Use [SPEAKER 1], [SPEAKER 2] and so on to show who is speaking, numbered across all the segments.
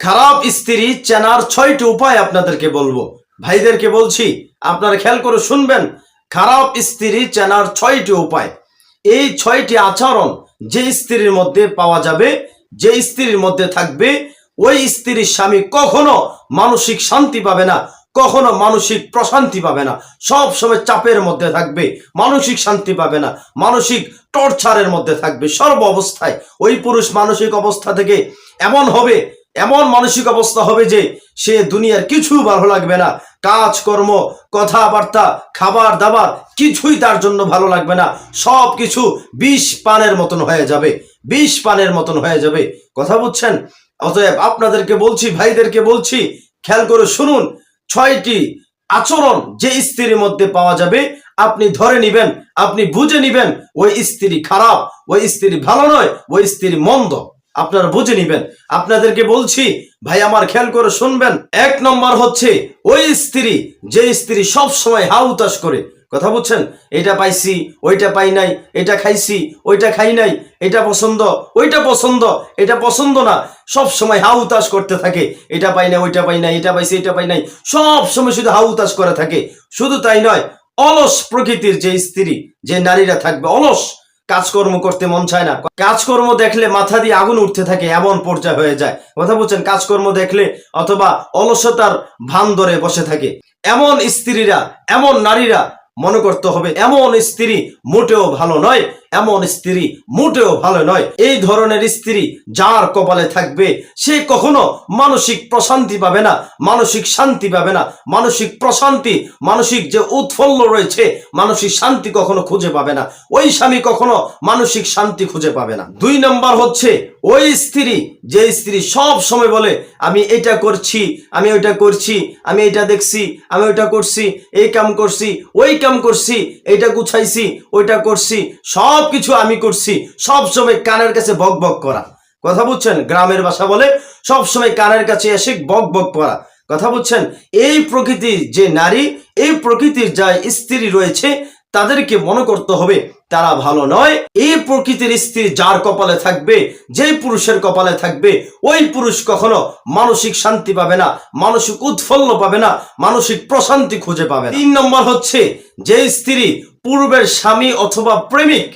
[SPEAKER 1] খারাপ স্ত্রী চেনার ছয়টি উপায় আপনাদেরকে বলব। ভাইদেরকে বলছি, আপনারা খেয়াল করে শুনবেন, খারাপ স্ত্রী চেনার ছয়টি উপায়। এই ছয়টি আচরণ যে স্ত্রীর মধ্যে পাওয়া যাবে, যে স্ত্রীর মধ্যে থাকবে, ওই স্ত্রীর স্বামী কখনো মানসিক শান্তি পাবে না, কখনো মানসিক প্রশান্তি পাবে না। সব সময় চাপের মধ্যে থাকবে, মানসিক শান্তি পাবে না, মানসিক টর্চারের মধ্যে থাকবে। সর্ব অবস্থায় ওই পুরুষ মানসিক অবস্থা থেকে এমন হবে এমন মানসিক অবস্থা হবে যে সে দুনিয়ার কিছু ভালো লাগবে না। কাজকর্ম কথাবার্তা, খাবার, দাবার কিছুই তার জন্য ভালো লাগবে না। সব কিছু বিষ পানের মতন হয়ে যাবে। বিষ পানের মতন হয়ে যাবে। কথা বুঝছেন? অতএব আপনাদেরকে বলছি, ভাইদেরকে বলছি, খেয়াল করে শুনুন, ছয়টি আচরণ যে স্ত্রীর মধ্যে পাওয়া যাবে, আপনি ধরে নিবেন, আপনি বুঝে নিবেন, ওই স্ত্রী খারাপ, ওই স্ত্রী ভালো নয়, ওই স্ত্রী মন্দ। আপনারা বুঝে নিবেন। আপনাদেরকে বলছি, ভাই আমার খেয়াল করে শুনবেন। এক নম্বর হচ্ছে, ওই স্ত্রী, যে স্ত্রী সব সময় হাউতাস করে। কথা বুঝছেন? এটা পাইছি, ওইটা পাই নাই, এটা খাইছি, ওইটা খাই নাই, এটা পছন্দ, ওইটা পছন্দ, এটা পছন্দ না। সব সময় হাউতাস করতে থাকে। এটা পাই না ওইটা পাই নাই, এটা পাইছি, এটা পাই নাই। সব সময় শুধু হাউতাস করে থাকে। শুধু তাই নয়, অলস প্রকৃতির যে স্ত্রী, যে নারীরা থাকবে, অলস। কাজকর্ম করতে মন চায় না। কাজকর্ম দেখলে মাথা দিয়ে আগুন উঠতে থাকে, এমন পর্যায় হয়ে যায়। কথা বলছেন, কাজকর্ম দেখলে অথবা অলসতার ভান ধরে বসে থাকে। এমন স্ত্রীরা, এমন নারীরা মনে করতে হবে, এমন স্ত্রী মোটেও ভালো নয়। এমন স্ত্রী মোটেও ভালো নয়। এই ধরনের স্ত্রী যার কপালে থাকবে, সে কখনো মানসিক প্রশান্তি পাবে না, মানসিক শান্তি পাবে না। মানসিক প্রশান্তি, মানসিক যে উৎফুল্ল রয়েছে, মানসিক শান্তি কখনো খুঁজে পাবে না। ওই স্বামী কখনো মানসিক শান্তি খুঁজে পাবে না। দুই নম্বর হচ্ছে ওই স্ত্রী, যে স্ত্রী সব সময় বলে, আমি এটা করছি, আমি ওইটা করছি, আমি এটা দেখছি, আমি ওইটা করছি, এই কাম করছি, ওই কাম করছি এটা গুছাইছি, ওইটা করছি সব কিছু আমি করছি। সব সময় কানের কাছে বক বক করা। কথা বুঝছেন? গ্রামের ভাষা বলে সব সময় কানের কাছে এসে বক বক করা। কথা বুঝছেন? এই প্রকৃতির যে নারী, এই প্রকৃতির যা স্ত্রী রয়েছে তাদেরকে মনে করতে হবে, তারা ভালো নয়। এই প্রকৃতির স্ত্রী যার কপালে থাকবে, যেই পুরুষের কপালে থাকবে, ওই পুরুষ কখনো মানসিক শান্তি পাবে না, মানসিক উৎফুল্ল পাবে না, মানসিক প্রশান্তি খুঁজে পাবে তিন নম্বর হচ্ছে যে স্ত্রী পূর্বের স্বামী অথবা প্রেমিক,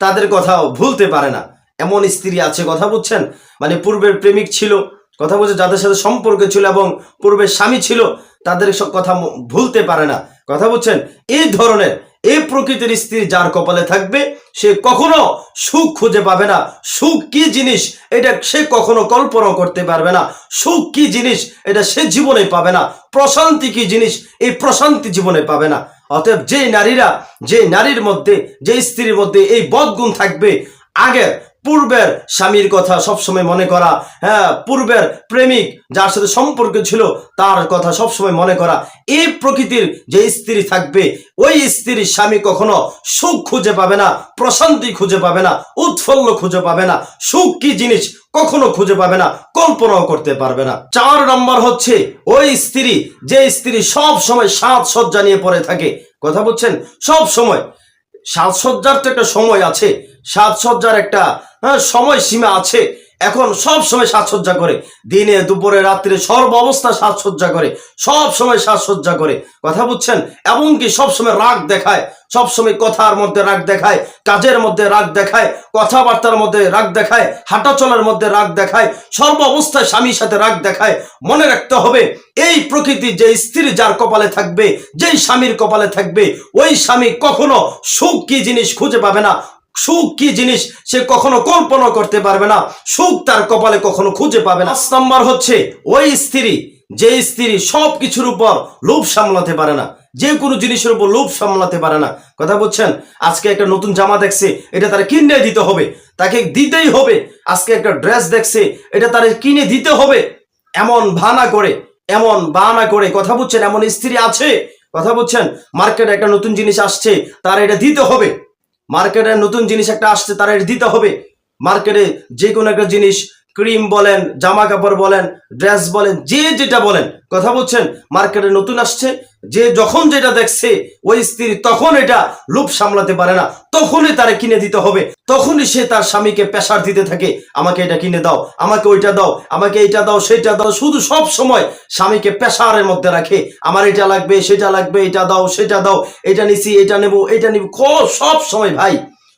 [SPEAKER 1] তাদের কথাও ভুলতে পারে না। এমন স্ত্রী আছে, কথা বুঝছেন? মানে পূর্বের প্রেমিক ছিল, কথা বলছে যাদের সাথে সম্পর্ক ছিল এবং পূর্বের স্বামী ছিল, তাদের সব কথা ভুলতে পারে না। কথা বলছেন এই ধরনের এই প্রকৃতির স্ত্রী যার কপালে থাকবে, সে কখনো সুখ খুঁজে পাবে না। সুখ কি জিনিস? এটা সে কখনো কল্পনা করতে পারবে না। সুখ কি জিনিস? এটা সে জীবনে পাবে না। প্রশান্তি কি জিনিস? এই প্রশান্তি জীবনে পাবে না। অতএব যে নারীরা যে নারীর মধ্যে যে স্ত্রীর মধ্যে এই বদগুণ থাকবে আগের পূর্বের স্বামীর কথা সবসময় মনে করা হ্যাঁ পূর্বের প্রেমিক যার সাথে সম্পর্ক ছিল তার কথা সবসময় মনে করা এই প্রকৃতির যে স্ত্রী থাকবে, ওই স্ত্রীর স্বামী কখনো সুখ খুঁজে পাবে না, প্রশান্তি খুঁজে পাবে না, উৎফুল্ল খুঁজে পাবে না, সুখ কি জিনিস কখনো খুঁজে পাবে না, কল্পনাও করতে পারবে না। চার নম্বর হচ্ছে, ওই স্ত্রী, যে স্ত্রী সব সময় সাত সজ্জা নিয়ে পড়ে থাকে, কথা বলছেন? সব সময় সাজসজ্জার তো একটা সময় আছে সাজসজ্জার একটা হ্যাঁ, সময় সীমা আছে। এখন সব সময় সাজসজ্জা করে। দিনে, দুপুরে, রাত্রে সর্ব অবস্থা সাজসজ্জা করে। সব সময় সাজসজ্জা করে। কথা বুঝছেন? এমনকি সব সময় রাগ দেখায়। সব সময় কথার মধ্যে রাগ দেখায়, কাজের মধ্যে রাগ দেখায়, কথাবার্তার মধ্যে রাগ দেখায় হাঁটা চলার মধ্যে রাগ দেখায়, সর্ব অবস্থায় স্বামীর সাথে রাগ দেখায়। মনে রাখতে হবে, এই প্রকৃতি যে স্ত্রী যার কপালে থাকবে, যেই স্বামীর কপালে থাকবে, ওই স্বামী কখনো সুখ কি জিনিস খুঁজে পাবে না। সুখ কি জিনিস সে কখনো কল্পনা করতে পারবে না। সুখ তার কপালে কখনো খুঁজে পাবে না। নম্বর হচ্ছে, ওই স্ত্রী, যে স্ত্রী সব কিছুর উপর লোভ সামলাতে পারে না, যে কোনো জিনিসের উপর লোভ সামলাতে পারে না। কথা বলছেন, আজকে একটা নতুন জামা দেখছে, এটা তারা কিনে দিতে হবে। তাকে দিতেই হবে। আজকে একটা ড্রেস দেখছে, এটা তারা কিনে দিতে হবে। এমন ভানা করে, এমন বাহানা করে, কথা বলছেন, এমন স্ত্রী আছে। কথা বলছেন, মার্কেটে একটা নতুন জিনিস আসছে, তার এটা দিতে হবে। মার্কেটে নতুন জিনিস একটা আসছে, তার দিতে হবে। মার্কেটে যে কোনো একটা জিনিস, ক্রিম বলেন, জামা কাপড় বলেন, ড্রেস বলেন, যে যেটা বলেন, কথা বলছেন, মার্কেটে নতুন আসছে যে যখন যেটা দেখছে, ওই স্ত্রী তখন এটা লোভ সামলাতে পারে না। তখনই তারে কিনে দিতে হবে। তখনই সে তার স্বামীকে পেশার দিতে থাকে, আমাকে এটা কিনে দাও, আমাকে ওইটা দাও, আমাকে এটা দাও সেটা দাও। শুধু সব সময় স্বামীকে পেশারের মধ্যে রাখে, আমার এটা লাগবে, সেটা লাগবে, এটা দাও, সেটা দাও, এটা নিছি, এটা নেব, এটা নিব। সব সময় ভাই।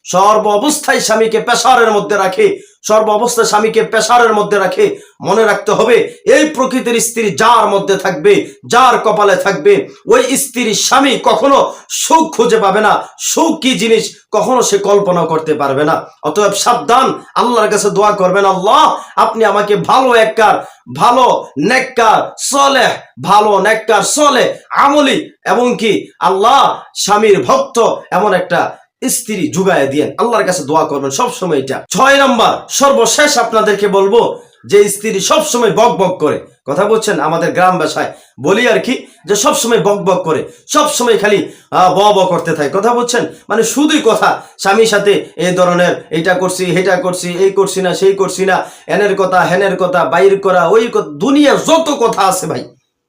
[SPEAKER 1] সর্ব অবস্থায় স্বামীকে পেশারের মধ্যে রাখে, সর্ব অবস্থায় স্বামীকে পেশারের মধ্যে রাখে, মনে রাখতে হবে এই প্রকৃতির স্ত্রী যার মধ্যে থাকবে, যার কপালে থাকবে, ওই স্ত্রীর স্বামী কখনো সুখ খুঁজে পাবে না। সুখ কি জিনিস? কখনো সে কল্পনা করতে পারবে না। অতএব সাবধান, আল্লাহর কাছে দোয়া করবেন, আল্লাহ, আপনি আমাকে ভালো এককার, ভালো নেককার, সলেহ, ভালো নেককার সলে আমলি, এবং কি? আল্লাহ, স্বামীর ভক্ত, এমন একটা স্ত্রী জুগায় দিয়েন আল্লাহর কাছে দোয়া করবেন সবসময় এটা। ছয় নম্বর, সর্বশেষ আপনাদেরকে বলব যে স্ত্রী সবসময় বক বক করে। কথা বলছেন আমাদের গ্রাম বাসায় বলি আর কি, যে সবসময় বক বক করে, সবসময় খালি ব ব করতে থাকে। কথা বলছেন? মানে শুধুই কথা, স্বামীর সাথে এই ধরনের এইটা করছি হেটা করছি, এই করছি না, সেই করছি না, এনের কথা, হেনের কথা, বাইর করা, ওই কথা দুনিয়ার যত কথা আছে ভাই।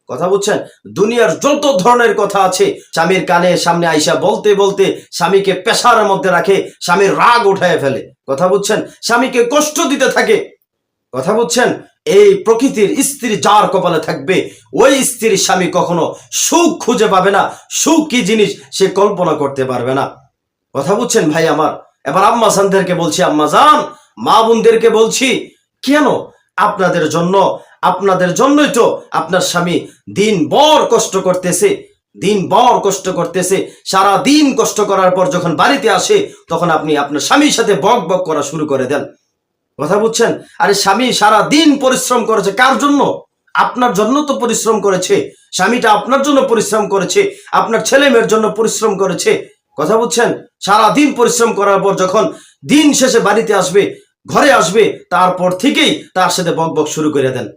[SPEAKER 1] কথা বুঝছেন দুনিয়ার যত ধরনের কথা আছে, স্বামীর কানে সামনে আইসা বলতে বলতে স্বামীকে পেশার মধ্যে রাখে, স্বামীর রাগ উঠায় ফেলে। কথা বুঝছেন স্বামীকে কষ্ট দিতে থাকে। কথা বুঝছেন এই প্রকৃতির স্ত্রী যার কপালে থাকবে, ওই স্ত্রীর স্বামী কখনো সুখ খুঁজে পাবে না। সুখ কি জিনিস সে কল্পনা করতে পারবে না। কথা বুঝছেন ভাই আমার? এবার আম্মা জানদেরকে বলছি, আম্মা জান, মা বোনদেরকে বলছি, কেন আপনাদের জন্য আপনাদের জন্যই তো আপনার স্বামী দিন বর কষ্ট করতেছে দিন বর কষ্ট করতেছে সারা দিন কষ্ট করার পর যখন বাড়িতে আসে, তখন আপনি আপনার স্বামীর সাথে বক বক করা শুরু করে দেন। কথা বুঝছেন? আরে স্বামী সারা দিন পরিশ্রম করেছে কার জন্য? আপনার জন্য তো পরিশ্রম করেছে। স্বামীটা আপনার জন্য পরিশ্রম করেছে। আপনার ছেলে মেয়ের জন্য পরিশ্রম করেছে। কথা বুঝছেন? সারা দিন পরিশ্রম করার পর যখন দিন শেষে বাড়িতে আসবে, ঘরে আসবে, তারপর থেকেই তার সাথে বক বক শুরু করে দেন।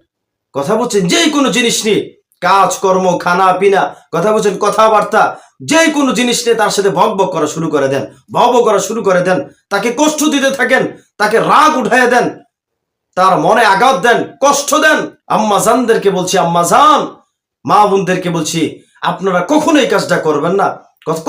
[SPEAKER 1] কথা বলছেন যে কোনো জিনিস নিয়ে, কাজ, কর্ম, খানা, পিনা, কথা বলছেন, কথাবার্তা, যে কোনো জিনিস নিয়ে তার সাথে বক বক করা শুরু করে দেন ভব করা শুরু করে দেন, তাকে কষ্ট দিতে থাকেন, তাকে রাগ উঠায় দেন, তার মনে আঘাত দেন, কষ্ট দেন। আম্মা জানদেরকে বলছি, আম্মা জান, মা বোনদেরকে বলছি, আপনারা কখনো এই কাজটা করবেন না,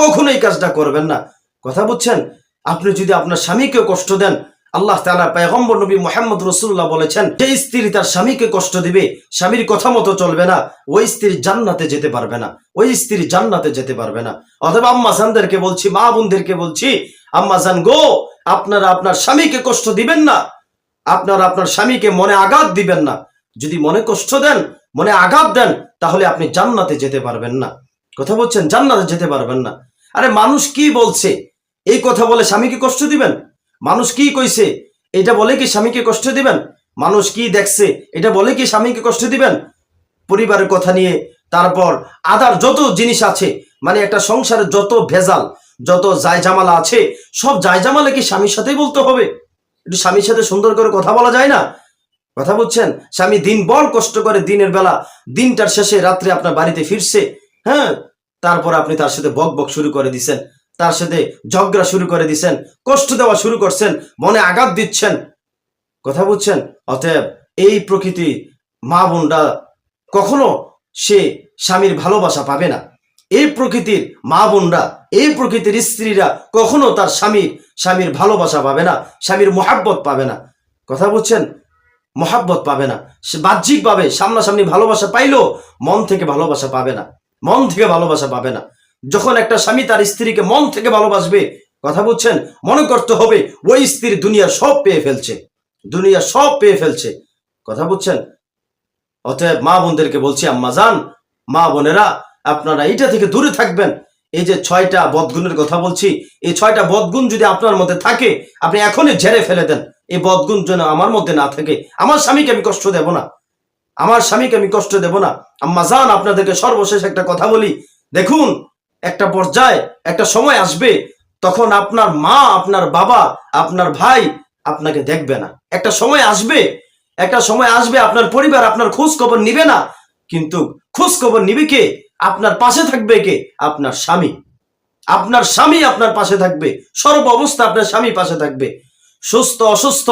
[SPEAKER 1] কখনো এই কাজটা করবেন না। কথা বুঝছেন আপনি যদি আপনার স্বামীকে কষ্ট দেন আল্লাহ তালা পেগম্বর নবী মোহাম্মদ রসুল্লাহ বলেছেন, যে স্ত্রী তার স্বামীকে কষ্ট দিবে, স্বামীর কথা মতো চলবে না, ওই স্ত্রী জান্নাতে যেতে পারবে না, ওই স্ত্রী জান্নাতে যেতে পারবে না। অথবা আম্মা জানদেরকে বলছি, মা বোনদেরকে বলছি, আম্মা জান গো, আপনারা আপনার স্বামীকে কষ্ট দিবেন না, আপনারা আপনার স্বামীকে মনে আঘাত দিবেন না। যদি মনে কষ্ট দেন, মনে আঘাত দেন, তাহলে আপনি জান্নাতে যেতে পারবেন না। কথা বলছেন, জান্নাতে যেতে পারবেন না। আরে মানুষ কি বলছে? এই কথা বলে স্বামীকে কষ্ট দিবেন? মানুষ কি কইছে? এটা বলে কি স্বামীকে কষ্ট দিবেন? মানুষ কি দেখছে? এটা বলে কি স্বামীকে কষ্ট দিবেন? পরিবারের কথা নিয়ে তারপর আদার যত জিনিস আছে মানে একটা সংসারে যত ভেজাল, যত জায়জামালা আছে, সব জায়জামালা কি স্বামীর সাথেই বলতে হবে? একটু স্বামীর সাথে সুন্দর করে কথা বলা যায় না? কথা বুঝছেন? স্বামী দিন বল কষ্ট করে দিনের বেলা দিনটার শেষে রাত্রে আপনার বাড়িতে ফিরছে হ্যাঁ? তারপর আপনি তার সাথে বক বক শুরু করে দিছেন। তার সাথে ঝগড়া শুরু করে দিছেন কষ্ট দেওয়া শুরু করছেন, মনে আঘাত দিচ্ছেন। কথা বুঝছেন? অতএব এই প্রকৃতি মা বোনরা কখনো সে স্বামীর ভালোবাসা পাবে না। এই প্রকৃতির মা বোনরা, এই প্রকৃতির স্ত্রীরা কখনো তার স্বামীর স্বামীর ভালোবাসা পাবে না, স্বামীর মোহাব্বত পাবে না। কথা বুঝছেন? মহাব্বত পাবে না। সে বাহ্যিকভাবে সামনাসামনি ভালোবাসা পাইলেও মন থেকে ভালোবাসা পাবে না। মন থেকে ভালোবাসা পাবে না। যখন একটা স্বামী তার স্ত্রীকে মন থেকে ভালোবাসবে, কথা বলছেন, মনে করতে হবে, ওই স্ত্রী দুনিয়ার সব পেয়ে ফেলছে। দুনিয়া সব পেয়ে ফেলছে। কথা বুঝছেন অতএব মা বোনদেরকে বলছি, আম্মা যান, মা বোনেরা, আপনারা এইটা থেকে দূরে থাকবেন। এই যে ছয়টা বদগুণের কথা বলছি, এই ছয়টা বদগুণ যদি আপনার মধ্যে থাকে, আপনি এখনই ঝেড়ে ফেলে দেন। এই বদগুণ যেন আমার মধ্যে না থাকে। আমার স্বামীকে আমি কষ্ট দেব না। আমার স্বামীকে আমি কষ্ট দেব না। আম্মা জান আপনাদেরকে সর্বশেষ একটা কথা বলি। দেখুন একটা পর্যায়ে, একটা সময় আসবে, তখন আপনার মা, আপনার বাবা, আপনার ভাই আপনাকে দেখবে না। একটা সময় আসবে, একটা সময় আসবে, আপনার পরিবার আপনার খোঁজ খবর নিবে না, কিন্তু খোঁজ খবর নিবে কে? আপনার পাশে থাকবে কে? আপনার স্বামী। আপনার স্বামী আপনার পাশে থাকবে, সর্ব অবস্থা আপনার স্বামী পাশে থাকবে। সুস্থ, অসুস্থ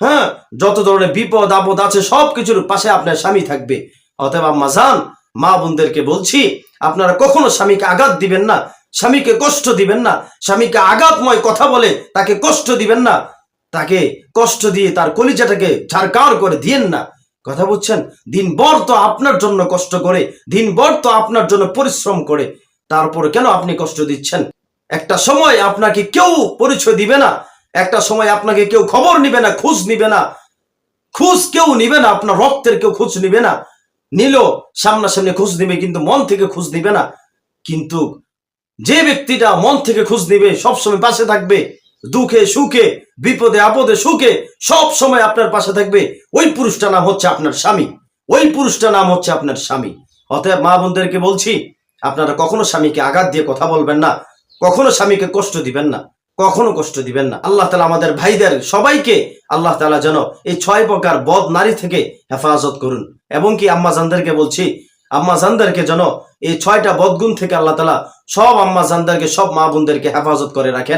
[SPEAKER 1] হ্যাঁ? যত ধরনের বিপদ, আপদ আছে সব কিছুর পাশে আপনার স্বামী থাকবে। আম্মা যান মা বোনদেরকে বলছি, আপনারা কখনো স্বামীকে আঘাত দিবেন না, স্বামীকে কষ্ট দিবেন না, স্বামীকে আঘাতময় কথা বলে তাকে কষ্ট দিবেন না, তাকে কষ্ট দিয়ে তার কলিজাটাকে ঝাড়কার করে দিয়েন না। কথা বুঝছেন দিনভর তো আপনার জন্য কষ্ট করে, দিনভর তো আপনার জন্য পরিশ্রম করে, তারপর কেন আপনি কষ্ট দিচ্ছেন? একটা সময় আপনাকে কেউ পরিচয় দিবে না, একটা সময় আপনাকে কেউ খবর নিবে না, খোঁজ নিবে না, খোঁজ কেউ নিবে না, আপনার রক্তের কেউ খোঁজ নিবে না। নিল, সামনাসামনি খোঁজ নিবে, কিন্তু মন থেকে খোঁজ নিবে না। কিন্তু যে ব্যক্তিটা মন থেকে খোঁজ নিবে, সবসময় পাশে থাকবে, দুঃখে সুখে, বিপদে আপদে সুখে সব সময় আপনার পাশে থাকবে। ওই পুরুষটা নাম হচ্ছে আপনার স্বামী। ওই পুরুষটা নাম হচ্ছে আপনার স্বামী। অতএব মা বোনদেরকে বলছি, আপনারা কখনো স্বামীকে আঘাত দিয়ে কথা বলবেন না। কখনো স্বামীকে কষ্ট দিবেন না। কখনো কষ্ট দিবেন না। আল্লাহ তালা আমাদের ভাইদের সবাইকে আল্লাহ তালা যেন এই ছয় প্রকার বদ নারী থেকে হেফাজত করুন। এবং কি আম্মা জানদারকে বলছি, আম্মা জানদারকে যেন এই ছয়টা বদগুণ থেকে আল্লাহ তালা সব আম্মা জানদারকে, সব মা বোনদেরকে হেফাজত করে রাখেন।